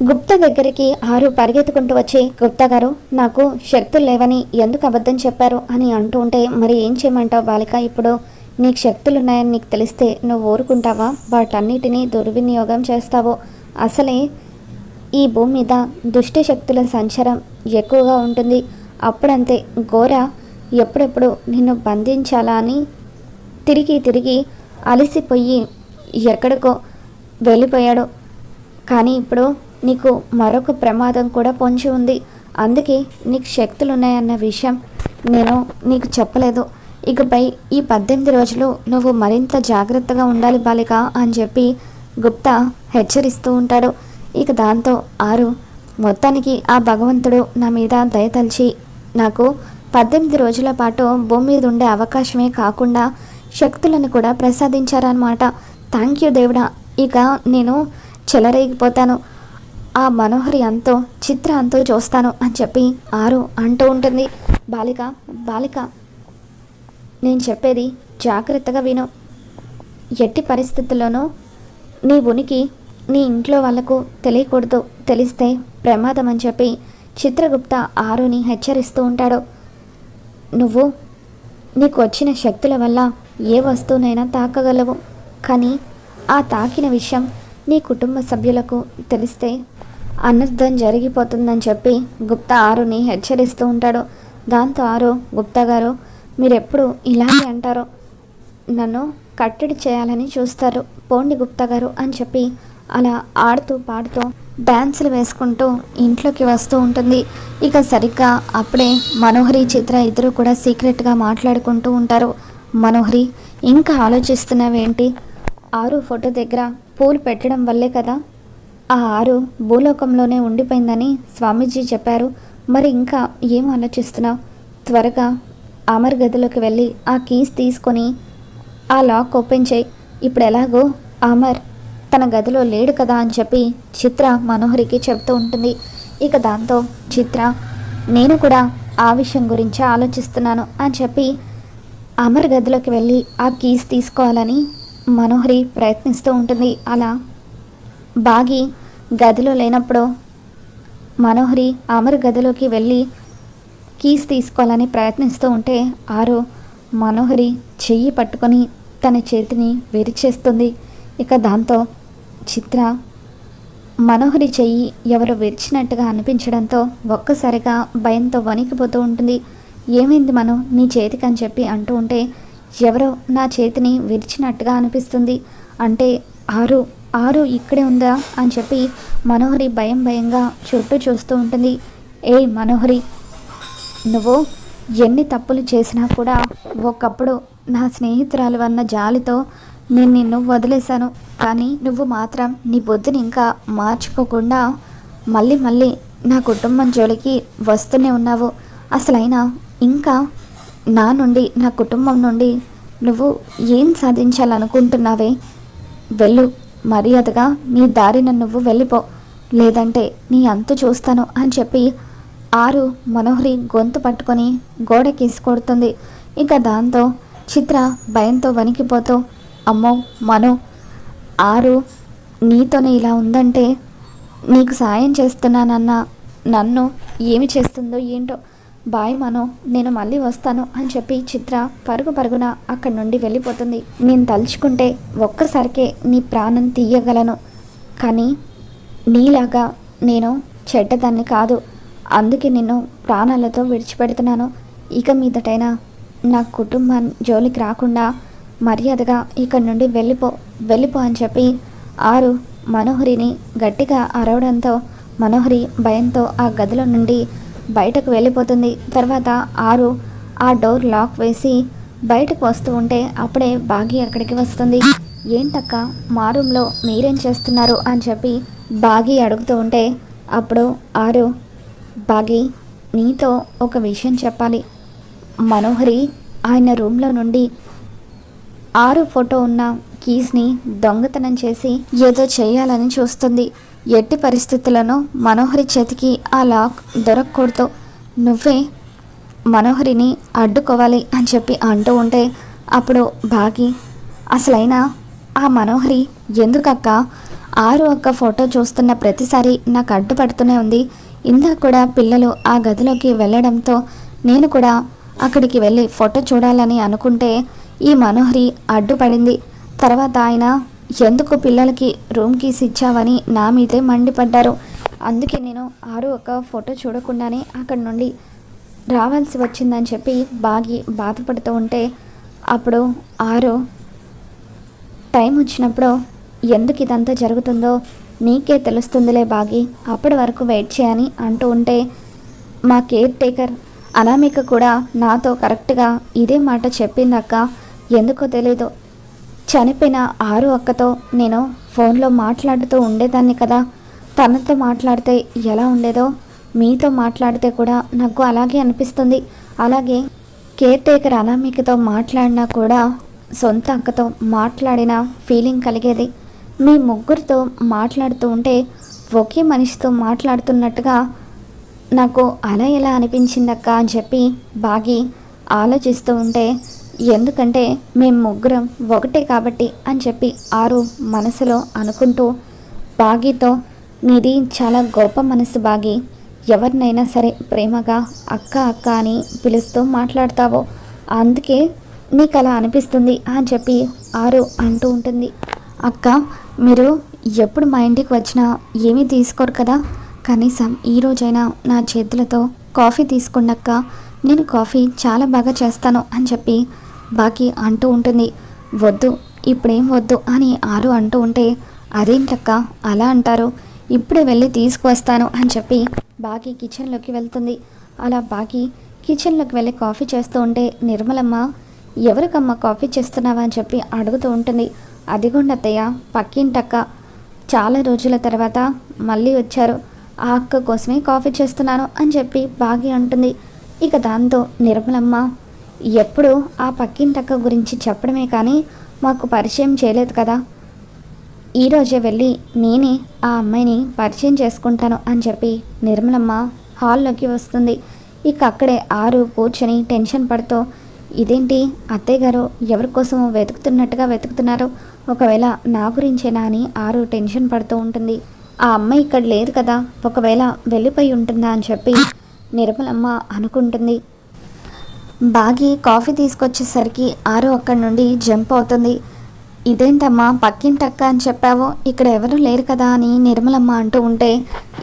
గుప్తా దగ్గరికి ఆరు పరిగెత్తుకుంటూ వచ్చి గుప్తా గారు నాకు శక్తులు లేవని ఎందుకు అబద్ధం చెప్పారు? అని అంటూ ఉంటే మరి ఏం చేయమంటావు బాలిక? ఇప్పుడు నీకు శక్తులు ఉన్నాయని నీకు తెలిస్తే నువ్వు ఊరుకుంటావా? వాటన్నిటినీ దుర్వినియోగం చేస్తావు. అసలే ఈ భూమి మీద దుష్ట శక్తుల సంచారం ఎక్కువగా ఉంటుంది. అప్పుడంతే ఘోర ఎప్పుడెప్పుడు నిన్ను బంధించాలా? అని తిరిగి తిరిగి అలసిపోయి ఎక్కడికో వెళ్ళిపోయాడు. కానీ ఇప్పుడు నీకు మరొక ప్రమాదం కూడా పొంచి ఉంది. అందుకే నీకు శక్తులు ఉన్నాయన్న విషయం నేను నీకు చెప్పలేదు. ఇకపై ఈ పద్దెనిమిది రోజులు నువ్వు మరింత జాగ్రత్తగా ఉండాలి బాలిక అని చెప్పి గుప్తా హెచ్చరిస్తూ ఉంటాడు. ఇక దాంతో ఆరు మొత్తానికి ఆ భగవంతుడు నా మీద దయతలిచి నాకు పద్దెనిమిది రోజుల పాటు భూమి మీద ఉండే అవకాశమే కాకుండా శక్తులను కూడా ప్రసాదించారనమాట థ్యాంక్ యూ దేవుడా. ఇక నేను చెలరేగిపోతాను. ఆ మనోహరి అంతో చిత్ర అంతో చూస్తాను అని చెప్పి ఆరు అంటూ ఉంటుంది. బాలిక బాలిక నేను చెప్పేది జాగ్రత్తగా విను. ఎట్టి పరిస్థితుల్లోనూ నీ ఉనికి నీ ఇంట్లో వాళ్ళకు తెలియకూడదు తెలిస్తే ప్రమాదం అని చెప్పి చిత్రగుప్త ఆరుని హెచ్చరిస్తూ ఉంటాడు. నువ్వు నీకు వచ్చిన శక్తుల వల్ల ఏ వస్తువునైనా తాకగలవు. కానీ ఆ తాకిన విషయం నీ కుటుంబ సభ్యులకు తెలిస్తే అనర్థం జరిగిపోతుందని చెప్పి గుప్తా ఆరుని హెచ్చరిస్తూ ఉంటాడు. దాంతో ఆరు గుప్తా గారు మీరెప్పుడు ఇలాగే అంటారో? నన్ను కట్టడి చేయాలని చూస్తారు. పోండి గుప్తా గారు అని చెప్పి అలా ఆడుతూ పాడుతూ డ్యాన్సులు వేసుకుంటూ ఇంట్లోకి వస్తూ ఉంటుంది. ఇక సరిగ్గా అప్పుడే మనోహరి చిత్ర ఇద్దరు కూడా సీక్రెట్గా మాట్లాడుకుంటూ ఉంటారు. మనోహరి ఇంకా ఆలోచిస్తున్నావేంటి? ఆరు ఫోటో దగ్గర పూలు పెట్టడం వల్లే కదా ఆ ఆరు భూలోకంలోనే ఉండిపోయిందని స్వామీజీ చెప్పారు. మరి ఇంకా ఏం ఆలోచిస్తున్నావు? త్వరగా అమర్ గదిలోకి వెళ్ళి ఆ కీస్ తీసుకొని ఆ లాక్ ఓపెన్ చేయి. ఇప్పుడు ఎలాగో అమర్ తన గదిలో లేడు కదా అని చెప్పి చిత్ర మనోహరికి చెప్తూ ఉంటుంది. ఇక దాంతో చిత్ర నేను కూడా ఆ విషయం గురించి ఆలోచిస్తున్నాను అని చెప్పి అమర్ గదిలోకి వెళ్ళి ఆ కీస్ తీసుకోవాలని మనోహరి ప్రయత్నిస్తూ ఉంటుంది. అలా బాగి గదిలో లేనప్పుడు మనోహరి అమర్ గదిలోకి వెళ్ళి కీస్ తీసుకోవాలని ప్రయత్నిస్తూ ఉంటే ఆరు మనోహరి చెయ్యి పట్టుకొని తన చేతిని విరిచేస్తుంది. ఇక దాంతో చిత్ర మనోహరి చెయ్యి ఎవరో విరిచినట్టుగా అనిపించడంతో ఒక్కసారిగా భయంతో వణికిపోతూ ఉంటుంది. ఏమైంది మనం నీ చేతికి అని చెప్పి అంటూ ఉంటే ఎవరో నా చేతిని విరిచినట్టుగా అనిపిస్తుంది. అంటే ఆరు ఆరు ఇక్కడే ఉందా అని చెప్పి మనోహరి భయం భయంగా చుట్టూ చూస్తూ ఉంటుంది. ఏ మనోహరి నువ్వు ఎన్ని తప్పులు చేసినా కూడా ఒకప్పుడు నా స్నేహితురాలు అన్న జాలితో నేను నిన్ను వదిలేశాను. కానీ నువ్వు మాత్రం నీ బుద్ధిని ఇంకా మార్చుకోకుండా మళ్ళీ మళ్ళీ నా కుటుంబం జోలికి వస్తూనే ఉన్నావు. అసలైనా ఇంకా నా నుండి నా కుటుంబం నుండి నువ్వు ఏం సాధించాలనుకుంటున్నావే? వెళ్ళు. మర్యాదగా నీ దారిన నువ్వు వెళ్ళిపో. లేదంటే నీ అంతు చూస్తాను అని చెప్పి ఆరు మనోహరి గొంతు పట్టుకొని గోడకేసి కొడుతుంది. ఇక దాంతో చిత్ర భయంతో వణికిపోతూ అమ్మో మనో ఆరు నీతోనే ఇలా ఉందంటే నీకు సాయం చేస్తున్నానన్న నన్ను ఏమి చేస్తుందో ఏంటో బాయ్ మనో నేను మళ్ళీ వస్తాను అని చెప్పి చిత్ర పరుగు పరుగున అక్కడి నుండి వెళ్ళిపోతుంది. నేను తలుచుకుంటే ఒక్కసారికే నీ ప్రాణం తీయగలను. కానీ నీలాగా నేను చెడ్డదాన్ని కాదు. అందుకే నిన్ను ప్రాణాలతో విడిచిపెడుతున్నాను. ఇక మీదటైనా నా కుటుంబం జోలికి రాకుండా మర్యాదగా ఇక్కడి నుండి వెళ్ళిపో వెళ్ళిపో అని చెప్పి ఆరు మనోహరిని గట్టిగా అరవడంతో మనోహరి భయంతో ఆ గదిలో నుండి బయటకు వెళ్ళిపోతుంది. తర్వాత ఆరు ఆ డోర్ లాక్ వేసి బయటకు వస్తూ ఉంటే అప్పుడే బాగి అక్కడికి వస్తుంది. ఏంటక్క మా రూమ్లో మీరేం చేస్తున్నారు? అని చెప్పి బాగి అడుగుతూ ఉంటే అప్పుడు ఆరు బాగి నీతో ఒక విషయం చెప్పాలి. మనోహరి ఆయన రూమ్లో నుండి ఆరు ఫోటో ఉన్న కీస్ని దొంగతనం చేసి ఏదో చేయాలని చూస్తుంది. ఎట్టి పరిస్థితులను మనోహరి చేతికి ఆ లాక్ దొరకకూడదు. నువ్వే మనోహరిని అడ్డుకోవాలి అని చెప్పి అంటూ ఉంటే అప్పుడు బాగి అసలైనా ఆ మనోహరి ఎందుకక్క? ఆరు ఒక్క ఫోటో చూస్తున్న ప్రతిసారి నాకు అడ్డుపడుతూనే ఉంది. ఇందాక కూడా పిల్లలు ఆ గదిలోకి వెళ్ళడంతో నేను కూడా అక్కడికి వెళ్ళి ఫోటో చూడాలని అనుకుంటే ఈ మనోహరి అడ్డుపడింది. తర్వాత ఆయన ఎందుకు పిల్లలకి రూమ్ కీస్ ఇచ్చావని నా మీదే మండిపడ్డారు. అందుకే నేను ఆరు ఒక ఫోటో చూడకుండానే అక్కడి నుండి రావాల్సి వచ్చిందని చెప్పి బాగి బాధపడుతూ ఉంటే అప్పుడు ఆరు టైం వచ్చినప్పుడు ఎందుకు ఇదంతా జరుగుతుందో నీకే తెలుస్తుందిలే బాగి అప్పటి వరకు వెయిట్ చేయని అంటూ ఉంటే మా కేర్ టేకర్ అనామిక కూడా నాతో కరెక్ట్గా ఇదే మాట చెప్పిందక్క ఎందుకో తెలీదు. చనిపోయిన ఆరు అక్కతో నేను ఫోన్లో మాట్లాడుతూ ఉండేదాన్ని కదా. తనతో మాట్లాడితే ఎలా ఉండేదో మీతో మాట్లాడితే కూడా నాకు అలాగే అనిపిస్తుంది. అలాగే కేర్ టేకర్ అనామికతో మాట్లాడినా కూడా సొంత అక్కతో మాట్లాడిన ఫీలింగ్ కలిగేది. మీ ముగ్గురితో మాట్లాడుతూ ఉంటే ఒకే మనిషితో మాట్లాడుతున్నట్టుగా నాకు అలా ఎలా అనిపించిందక్క అని చెప్పి బాగి ఆలోచిస్తూ ఉంటే ఎందుకంటే మేము ముగ్గురం ఒకటే కాబట్టి అని చెప్పి ఆరు మనసులో అనుకుంటూ బాగితో నీది చాలా గొప్ప మనసు బాగి. ఎవరినైనా సరే ప్రేమగా అక్క అక్క అని పిలుస్తూ మాట్లాడతావో. అందుకే నీకు అలా అనిపిస్తుంది అని చెప్పి ఆరు అంటూ ఉంటుంది. అక్క మీరు ఎప్పుడు మా ఇంటికి వచ్చినా ఏమీ తీసుకోరు కదా. కనీసం ఈ రోజైనా నా చేతులతో కాఫీ తీసుకున్నాక నేను కాఫీ చాలా బాగా చేస్తాను అని చెప్పి బాకీ అంటూ ఉంటుంది. వద్దు ఇప్పుడేం వద్దు అని ఆరు అంటూ ఉంటే అదేంటక్క అలా అంటారు. ఇప్పుడే వెళ్ళి తీసుకువస్తాను అని చెప్పి బాకీ కిచెన్లోకి వెళ్తుంది. అలా బాకీ కిచెన్లోకి వెళ్ళి కాఫీ చేస్తూ ఉంటే నిర్మలమ్మ ఎవరికమ్మ కాఫీ చేస్తున్నావా? అని చెప్పి అడుగుతూ ఉంటుంది. అదిగోండి అత్తయ్య పక్కింటక్క. చాలా రోజుల తర్వాత మళ్ళీ వచ్చారు. ఆ అక్క కోసమే కాఫీ చేస్తున్నాను అని చెప్పి బాగి అంటుంది. ఇక దాంతో నిర్మలమ్మ ఎప్పుడు ఆ పక్కింటక్క గురించి చెప్పడమే కానీ మాకు పరిచయం చేయలేదు కదా. ఈరోజే వెళ్ళి నేనే ఆ అమ్మాయిని పరిచయం చేసుకుంటాను అని చెప్పి నిర్మలమ్మ హాల్లోకి వస్తుంది. ఇక అక్కడే ఆరు కూర్చొని టెన్షన్ పడుతూ ఇదేంటి అత్తయ్య గారు ఎవరి కోసమో వెతుకుతున్నట్టుగా వెతుకుతున్నారు? ఒకవేళ నా గురించేనా? అని ఆరు టెన్షన్ పడుతూ ఉంటుంది. ఆ అమ్మాయి ఇక్కడ లేదు కదా ఒకవేళ వెళ్ళిపోయి ఉంటుందా? అని చెప్పి నిర్మలమ్మ అనుకుంటుంది. బాగి కాఫీ తీసుకొచ్చేసరికి ఆరు అక్కడి నుండి జంప్ అవుతుంది. ఇదేంటమ్మా పక్కింటక్క అని చెప్పావో? ఇక్కడ ఎవరు లేరు కదా అని నిర్మలమ్మ అంటూ ఉంటే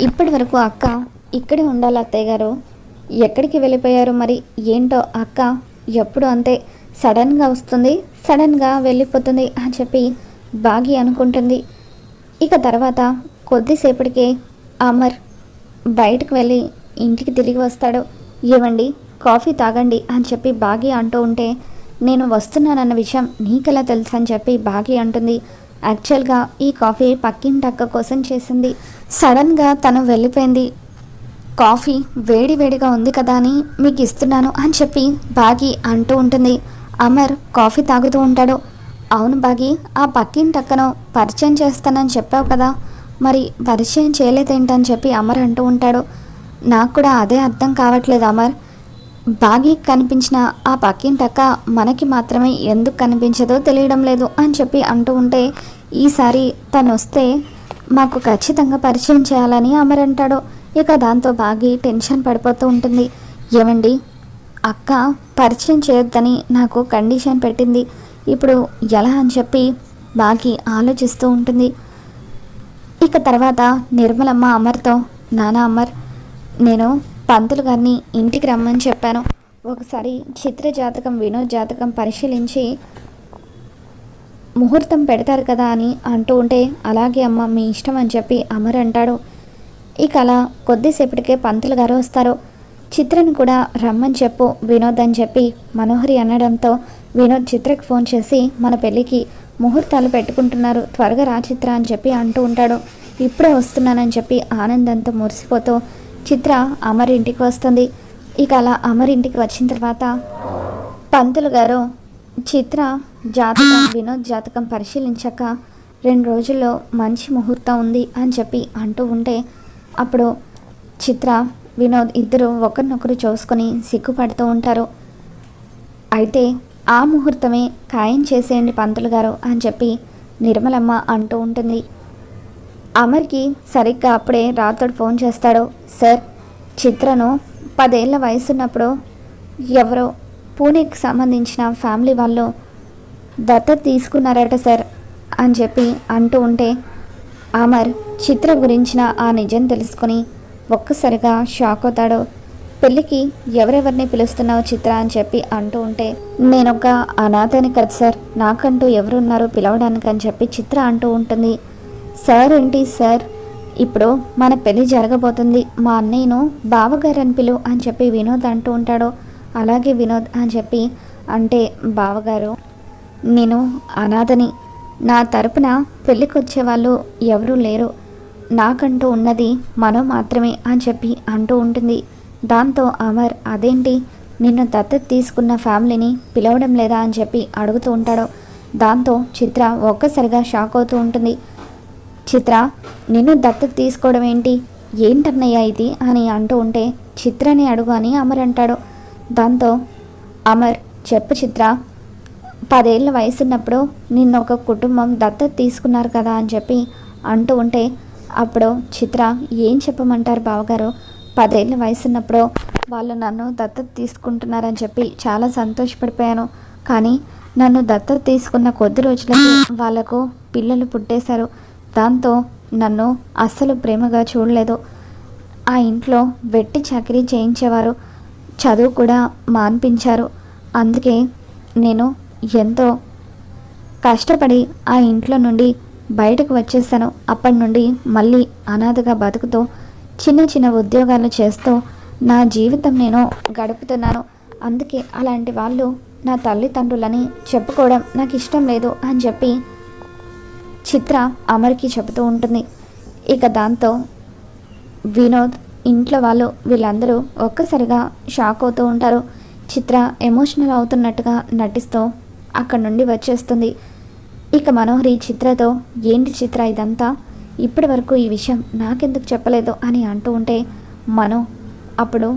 ఇప్పటి వరకు అక్క ఇక్కడే ఉండాలి అత్తయ్య గారు. ఎక్కడికి వెళ్ళిపోయారు మరి? ఏంటో అక్క? ఎప్పుడు అంతే సడన్గా వస్తుంది సడన్గా వెళ్ళిపోతుంది అని చెప్పి బాగి అనుకుంటుంది. ఇక తర్వాత కొద్దిసేపటికే అమర్ బయటకు వెళ్ళి ఇంటికి తిరిగి వస్తాడు. ఏమండి కాఫీ తాగండి అని చెప్పి బాగి అంటూ ఉంటే నేను వస్తున్నానన్న విషయం నీకెలా తెలుసు అని చెప్పి బాగి అంటుంది. యాక్చువల్గా ఈ కాఫీ పక్కింటక్క కోసం చేసింది. సడన్గా తను వెళ్ళిపోయింది. కాఫీ వేడి వేడిగా ఉంది కదా అని మీకు ఇస్తున్నాను అని చెప్పి బాగి అంటూ ఉంటుంది. అమర్ కాఫీ తాగుతూ ఉంటాడు. అవును బాగి ఆ పక్కింటక్కను పరిచయం చేస్తానని చెప్పావు కదా. మరి పరిచయం చేయలేదేంటని చెప్పి అమర్ అంటూ ఉంటాడు. నాకు కూడా అదే అర్థం కావట్లేదు అమర్. బాగి కనిపించిన ఆ పక్కింటక్క మనకి మాత్రమే ఎందుకు కనిపించదో తెలియడం లేదు అని చెప్పి అంటూ ఉంటే ఈసారి తను వస్తే మాకు ఖచ్చితంగా పరిచయం చేయాలని అమర్ అంటాడు ఇక దాంతో బాగి టెన్షన్ పడిపోతూ ఉంటుంది. ఏమండి? అక్క పరిచయం చేయొద్దని నాకు కండిషన్ పెట్టింది. ఇప్పుడు ఎలా అని చెప్పి బాగి ఆలోచిస్తూ ఉంటుంది. ఇక తర్వాత నిర్మలమ్మ అమర్తో నానా అమర్ నేను పంతులు గారిని ఇంటికి రమ్మని చెప్పాను. ఒకసారి చిత్ర జాతకం వినోద్ జాతకం పరిశీలించి ముహూర్తం పెడతారు కదా అని అంటూ ఉంటే అలాగే అమ్మ మీ ఇష్టం అని చెప్పి అమర్ అంటాడు. ఇక అలా కొద్దిసేపటికే పంతులు గారు వస్తారు. చిత్రను కూడా రమ్మని చెప్పు వినోద్ అని చెప్పి మనోహరి అనడంతో వినోద్ చిత్రకు ఫోన్ చేసి మన పెళ్ళికి ముహూర్తాలు పెట్టుకుంటున్నారు త్వరగా రా చిత్ర అని చెప్పి అంటూ ఉంటాడు. ఇప్పుడే వస్తున్నానని చెప్పి ఆనందంతో మురిసిపోతూ చిత్ర అమర్ ఇంటికి వస్తుంది. ఇక అలా అమర్ ఇంటికి వచ్చిన తర్వాత పంతులు గారు చిత్ర జాతకం వినోద్ జాతకం పరిశీలించాక రెండు రోజుల్లో మంచి ముహూర్తం ఉంది అని చెప్పి అంటూ ఉంటే అప్పుడు చిత్ర వినోద్ ఇద్దరు ఒకరినొకరు చూసుకొని సిగ్గుపడుతూ ఉంటారు. అయితే ఆ ముహూర్తమే ఖాయం చేసేయండి పంతులు గారు అని చెప్పి నిర్మలమ్మ అంటూ ఉంటుంది. అమర్కి సరిగ్గా అప్పుడే రాతోడు ఫోన్ చేస్తాడు. సార్ చిత్రను పదేళ్ళ వయసున్నప్పుడు ఎవరో పూణేకి సంబంధించిన ఫ్యామిలీ వాళ్ళు దత్తత తీసుకున్నారట సార్ అని చెప్పి అంటూ ఉంటే అమర్ చిత్ర గురించిన ఆ నిజం తెలుసుకొని ఒక్కసారిగా షాక్ అవుతాడు. పెళ్ళికి ఎవరెవరిని పిలుస్తున్నావు చిత్ర అని చెప్పి అంటూ ఉంటే నేనొక అనాథని కదా సార్. నాకంటూ ఎవరున్నారో పిలవడానికి అని చెప్పి చిత్ర అంటూ ఉంటుంది. సార్ ఏంటి సార్? ఇప్పుడు మన పెళ్ళి జరగబోతుంది. మా అన్నయ్యను బావగారు అని పిలు అని చెప్పి వినోద్ అంటూ ఉంటాడు. అలాగే వినోద్ అని చెప్పి అంటే బావగారు నేను అనాథని. నా తరపున పెళ్ళికొచ్చే వాళ్ళు ఎవరూ లేరు. నాకంటూ ఉన్నది మనం మాత్రమే అని చెప్పి అంటూ ఉంటుంది. దాంతో అమర్ అదేంటి? నిన్ను దత్తత తీసుకున్న ఫ్యామిలీని పిలవడం లేదా? అని చెప్పి అడుగుతూ ఉంటాడు. దాంతో చిత్ర ఒక్కసారిగా షాక్ అవుతూ ఉంటుంది. చిత్ర నిన్ను దత్తత తీసుకోవడం ఏంటి? ఏంటన్నయ్యా ఇది? అని అంటూ ఉంటే చిత్రని అడుగు అని అమర్ అంటాడు. దాంతో అమర్ చెప్పు చిత్ర పదేళ్ళ వయసున్నప్పుడు నిన్న ఒక కుటుంబం దత్తత తీసుకున్నారు కదా అని చెప్పి అంటూ ఉంటే అప్పుడు చిత్ర ఏం చెప్పమంటారు బావగారు? పదేళ్ళ వయసున్నప్పుడు వాళ్ళు నన్ను దత్తత తీసుకుంటున్నారని చెప్పి చాలా సంతోషపడిపోయాను. కానీ నన్ను దత్తత తీసుకున్న కొద్ది రోజులకి వాళ్ళకు పిల్లలు పుట్టేశారు. దాంతో నన్ను అస్సలు ప్రేమగా చూడలేదు. ఆ ఇంట్లో వెట్టి చాకరీ చేయించేవారు. చదువు కూడా మాన్పించారు. అందుకే నేను ఎంతో కష్టపడి ఆ ఇంట్లో నుండి బయటకు వచ్చేసాను అప్పటి నుండి మళ్ళీ అనాథగా బతుకుతూ చిన్న చిన్న ఉద్యోగాలు చేస్తూ నా జీవితం నేను గడుపుతున్నాను. అందుకే అలాంటి వాళ్ళు నా తల్లిదండ్రులని చెప్పుకోవడం నాకు ఇష్టం లేదు అని చెప్పి చిత్ర అమర్కి చెబుతూ ఉంటుంది. ఇక దాంతో వినోద్ ఇంట్లో వాళ్ళు వీళ్ళందరూ ఒక్కసారిగా షాక్ అవుతూ ఉంటారు. చిత్ర ఎమోషనల్ అవుతున్నట్టుగా నటిస్తూ అక్కడి నుండి వచ్చేస్తుంది. ఇక మనోహరి చిత్రతో ఏంటి చిత్ర ఇదంతా? ఇప్పటి వరకు ఈ విషయం నాకెందుకు చెప్పలేదు? అని అంటూ ఉంటే మనో అప్పుడు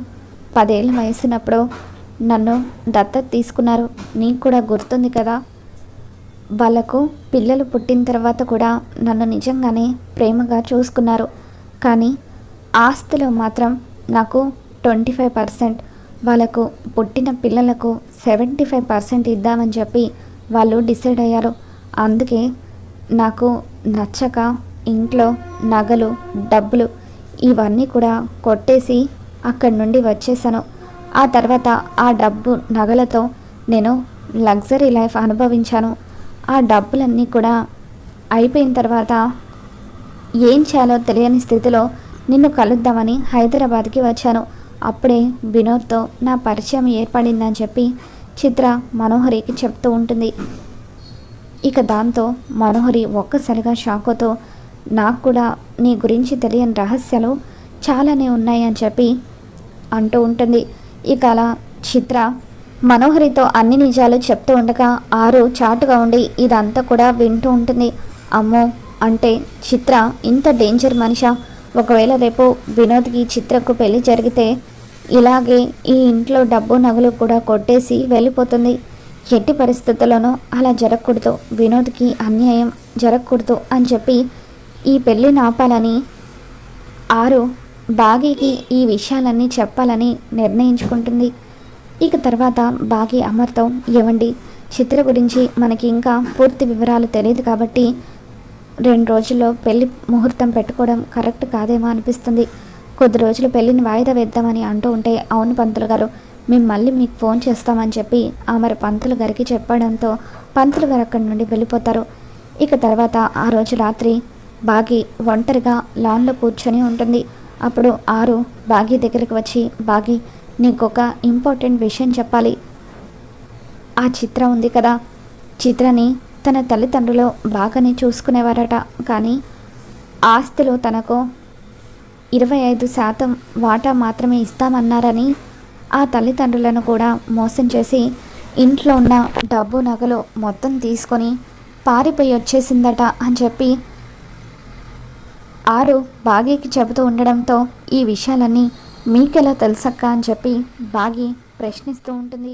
పదేళ్ళ వయసున్నప్పుడు నన్ను దత్తత తీసుకున్నారు. నీకు కూడా గుర్తుంది కదా? వాళ్ళకు పిల్లలు పుట్టిన తర్వాత కూడా నన్ను నిజంగానే ప్రేమగా చూసుకున్నారు. కానీ ఆస్తిలో మాత్రం నాకు ట్వంటీ ఫైవ్ పర్సెంట్ వాళ్ళకు పుట్టిన పిల్లలకు సెవెంటీ ఫైవ్ పర్సెంట్ ఇద్దామని చెప్పి వాళ్ళు డిసైడ్ అయ్యారు. అందుకే నాకు నచ్చక ఇంట్లో నగలు డబ్బులు ఇవన్నీ కూడా కొట్టేసి అక్కడి నుండి వచ్చేసాను ఆ తర్వాత ఆ డబ్బు నగలతో నేను లగ్జరీ లైఫ్ అనుభవించాను. ఆ డబ్బులన్నీ కూడా అయిపోయిన తర్వాత ఏం చేయాలో తెలియని స్థితిలో నిన్ను కలుద్దామని హైదరాబాద్కి వచ్చాను. అప్పుడే వినోద్తో నా పరిచయం ఏర్పడిందని చెప్పి చిత్ర మనోహరికి చెప్తూ ఉంటుంది. ఇక దాంతో మనోహరి ఒక్కసారిగా షాకుతో నాకు కూడా నీ గురించి తెలియని రహస్యాలు చాలానే ఉన్నాయని చెప్పి అంటూ ఉంటుంది. ఇక అలా చిత్ర మనోహరితో అన్ని నిజాలు చెప్తూ ఉండగా ఆరు చాటుగా ఉండి ఇదంతా కూడా వింటూ ఉంటుంది. అమ్మో! అంటే చిత్ర ఇంత డేంజర్ మనిషా? ఒకవేళ రేపు వినోద్కి చిత్రకు పెళ్ళి జరిగితే ఇలాగే ఈ ఇంట్లో డబ్బు నగలు కూడా కొట్టేసి వెళ్ళిపోతుంది. ఎట్టి పరిస్థితుల్లోనూ అలా జరగకూడదు. వినోద్కి అన్యాయం జరగకూడదు అని చెప్పి ఈ పెళ్ళి నాపాలని ఆరు బాగీకి ఈ విషయాలన్నీ చెప్పాలని నిర్ణయించుకుంటుంది. ఇక తర్వాత బాగి అమర్తో ఇవ్వండి చిత్ర గురించి మనకి ఇంకా పూర్తి వివరాలు తెలియదు కాబట్టి రెండు రోజుల్లో పెళ్ళి ముహూర్తం పెట్టుకోవడం కరెక్ట్ కాదేమో అనిపిస్తుంది. కొద్ది రోజులు పెళ్ళిని వాయిదా వేద్దామని అంటూ ఉంటే అవును పంతులు గారు మేము మళ్ళీ మీకు ఫోన్ చేస్తామని చెప్పి ఆమె పంతులు గారికి చెప్పడంతో పంతులు గారు అక్కడి నుండి వెళ్ళిపోతారు. ఇక తర్వాత ఆ రోజు రాత్రి బాగి ఒంటరిగా లాన్లో కూర్చొని ఉంటుంది. అప్పుడు ఆరు బాగి దగ్గరికి వచ్చి బాగి నీకొక ఇంపార్టెంట్ విషయం చెప్పాలి. ఆ చిత్ర ఉంది కదా. చిత్రని తన తల్లిదండ్రులు బాగానే చూసుకునేవారట. కానీ ఆస్తిలో తనకు ఇరవై ఐదు శాతం వాటా మాత్రమే ఇస్తామన్నారని ఆ తల్లిదండ్రులను కూడా మోసం చేసి ఇంట్లో ఉన్న డబ్బు నగలు మొత్తం తీసుకొని పారిపోయి వచ్చేసిందట అని చెప్పి ఆరు బాగీకి చెబుతూ ఉండడంతో ఈ విషయాలన్నీ మీకెలా తెలుసక్క అని చెప్పి బాగి ప్రశ్నిస్తూ ఉంటుంది.